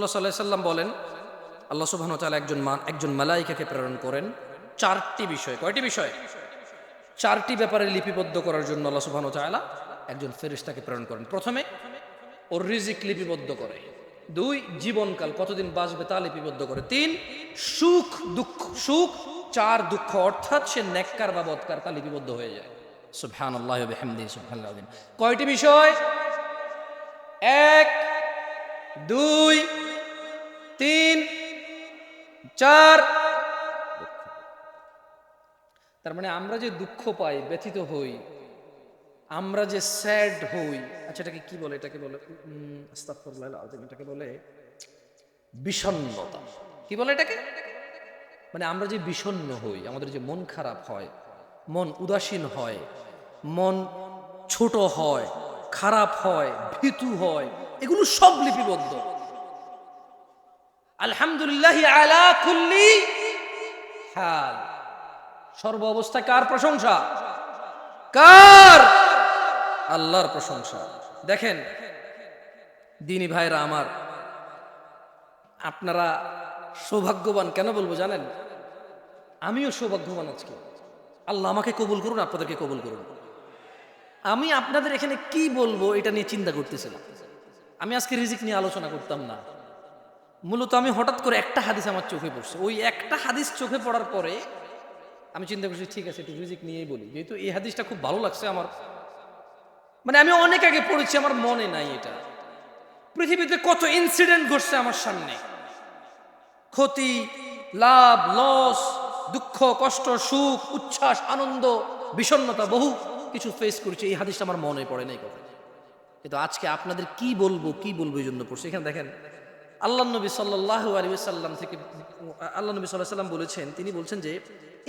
রাসূলুল্লাহ সাল্লাহ সাল্লাম বলেন, আল্লাহ সুবহান তাআলা একজন মা একজন মালাইকাকে প্রেরণ করেন। চারটি বিষয়। কয়টি বিষয়? চারটি ব্যাপারে লিপিবদ্ধ করার জন্য আল্লাহ সুবহান তাআলা একজন ফেরিস্তাকে প্রেরণ করেন। প্রথমে, ওর রিজিক লিপিবদ্ধ করে। দুই, জীবনকাল, কতদিন বাঁচবে তা লিপিবদ্ধ করে। তিন, সুখ, দুঃখ, সুখ, চার, দুঃখ, অর্থাৎ সে নেককার বা বৎকার তা লিপিবদ্ধ হয়ে যায়। সুবহানাল্লাহি ওয়া বিহামদিহি, সুবহানাল্লাহ কয়টি বিষয়? এক, দুই চার। তার মানে আমরা যে দুঃখ পাই, ব্যথিত হই, আমরা যে স্যাড হই আচ্ছা এটাকে কি বলে? এটাকে বলে এটাকে বলে বিষণ্ণতা। কি বলে এটাকে? মানে আমরা যে বিষণ্ণ হই, আমাদের যে মন খারাপ হয়, মন উদাসীন হয়, মন ছোট হয়, খারাপ হয়, ভীতু হয়, এগুলো সব লিপিবদ্ধ। আলহামদুলিল্লাহ আলা কুল্লি হাল। সর্ব অবস্থায় কার প্রশংসা? কার? আল্লাহর প্রশংসা। দেখেন, দিনী ভাইরা আমার, আপনারা সৌভাগ্যবান কেন বলব জানেন? আমিও সৌভাগ্যবান আজকে। আল্লাহ আমাকে কবুল করুন, আপনাদেরকে কবুল করুন। আমি আপনাদের এখানে কি বলব এটা নিয়ে চিন্তা করতেছিলাম। আমি আজকে রিজিক নিয়ে আলোচনা করতাম না। মূলত আমি হঠাৎ করে একটা হাদিস আমার চোখে পড়ছে। ওই একটা হাদিস চোখে পড়ার পরে আমি চিন্তা করছি, ঠিক আছে, একটু রিজিক নিয়েই বলি। যেহেতু এই হাদিসটা খুব ভালো লাগছে আমার। মানে আমি অনেক আগে পড়েছি, আমার মনে নাই এটা। পৃথিবীতে কত ইনসিডেন্ট ঘটছে আমার সামনে। ক্ষতি, লাভ লস দুঃখ, কষ্ট, সুখ, উচ্ছ্বাস, আনন্দ, বিষণ্ণতা, বহু কিছু ফেস করেছি। এই হাদিসটা আমার মনে পড়ে নাই কথা কিন্তু আজকে আপনাদের কি বলব কি বলব এই জন্য পড়ছে। এখানে দেখেন আল্লাহ নবী সাল্লাহ আলী সাল্লাম থেকে, আল্লাহ নবী সাল্লাহ সাল্লাম বলেছেন, তিনি বলছেন যে,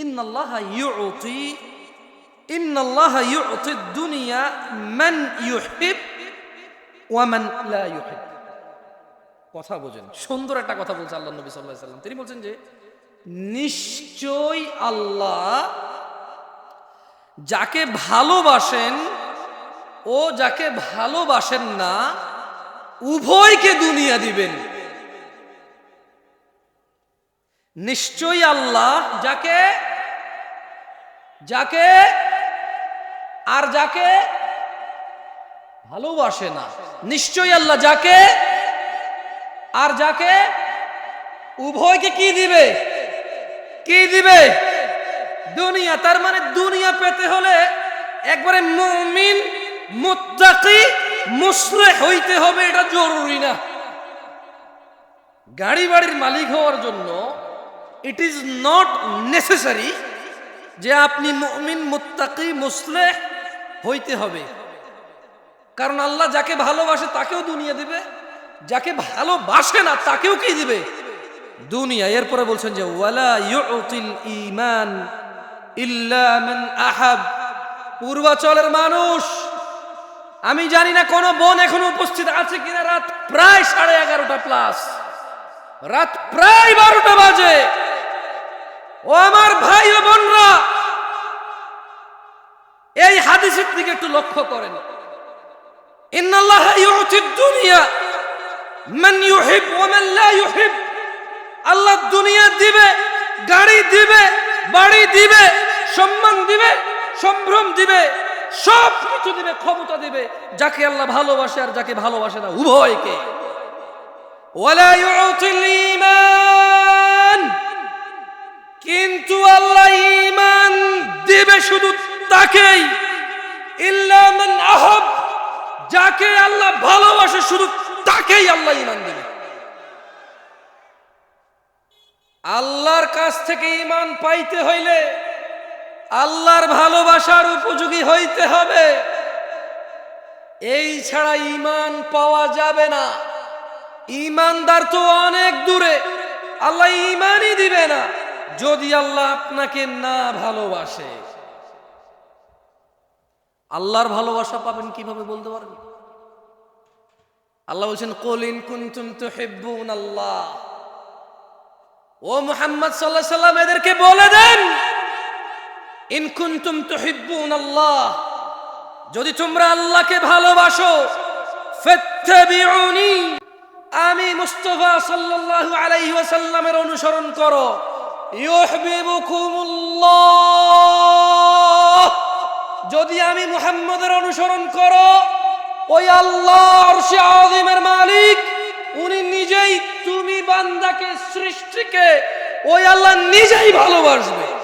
ইন্নাল্লাহ ইউতি ইন্নাল্লাহ ইউতি দুনিয়া মান ইউহিব ওয়া মান লা ইউহিব। কথা বোঝেন, সুন্দর একটা কথা বলছে আল্লাহ নবী সাল্লাহ সাল্লাম তিনি বলছেন যে, নিশ্চয় আল্লাহ যাকে ভালোবাসেন ও যাকে ভালোবাসেন না, উভয়কে দুনিয়া দিবেন। নিশ্চয়ই আল্লাহ যাকে যাকে আর যাকে ভালোবাসে না। নিশ্চয়ই আল্লাহ যাকে আর যাকে উভয়কে কি দিবে? কি দিবে? দুনিয়া, তার মানে দুনিয়া পেতে হলে একবারে মুমিন, মুত্তাকি মুসলে হইতে হবে, এটা জরুরি না। গাড়ি বাড়ির মালিক হওয়ার জন্য ইট ইজ নট নেসেসারি যে আপনি মুমিন, মুত্তাকি মুসলে হইতে হবে। কারণ আল্লাহ যাকে ভালোবাসে তাকেও দুনিয়া দিবে, যাকে ভালোবাসে না তাকেও কি দিবে? দুনিয়া। এরপরে বলছেন যে, ওয়ালা ইউতিল ঈমান ইল্লা মান আহাব। পূর্বাচলের মানুষ, আমি জানি না কোন বোন এখনও উপস্থিত আছে কিনা, রাত প্রায় সাড়ে এগারোটা প্লাস রাত প্রায় বারোটা বাজে। ও আমার ভাই ও বোনরা, এই হাদিসের দিকে একটু লক্ষ্য করেন। ইন্নাল্লাহ ইউতিদ দুনিয়া, মান ইউহিব ওয়া মান লা ইউহিব। আল্লাহ দুনিয়া দিবে, গাড়ি দিবে, বাড়ি দিবে, সম্মান দিবে, সম্ভ্রম দিবে সব কিছু দিবে, ক্ষমতা দিবে, যাকে আল্লাহ ভালোবাসে আর যাকে ভালোবাসে না, উভয়কে। ওয়ালা ইউতিল ঈমান দিবে শুধু তাকেই। ইল্লা মান আহাব, যাকে আল্লাহ ভালোবাসে শুধু তাকেই আল্লাহ ঈমান দিবে। আল্লাহর কাছ থেকে ঈমান পাইতে হইলে আল্লাহর ভালোবাসার উপযোগী হইতে হবে। এই ছাড়া ঈমান পাওয়া যাবে না। ঈমানদার তো অনেক দূরে, আল্লাহ ইমানই দিবে না। যদি আল্লাহ আপনাকে না ভালোবাসে। আল্লাহর ভালোবাসা পাবেন কীভাবে বলতে পারেন? আল্লাহ বলছেন কলিন কুনতুম তুহিব্বুন আল্লাহ। ও মুহাম্মদ আলাইহি সাল্লাম, এদেরকে বলে দেন, ইন কুনতুম তুহিব্বুন আল্লাহ। যদি তোমরা আল্লাহকে ভালোবাসো আমি মুস্তফা সাল্লাল্লাহু আলাইহি ওয়াসাল্লামের অনুসরণ করো। ইউহিবুকুমুল্লাহ যদি আমি মুহাম্মদের অনুসরণ করো, ওই আল্লাহ মালিক, উনি নিজেই তুমি বান্দাকে সৃষ্টিকে ওই আল্লাহ নিজেই ভালোবাসবে।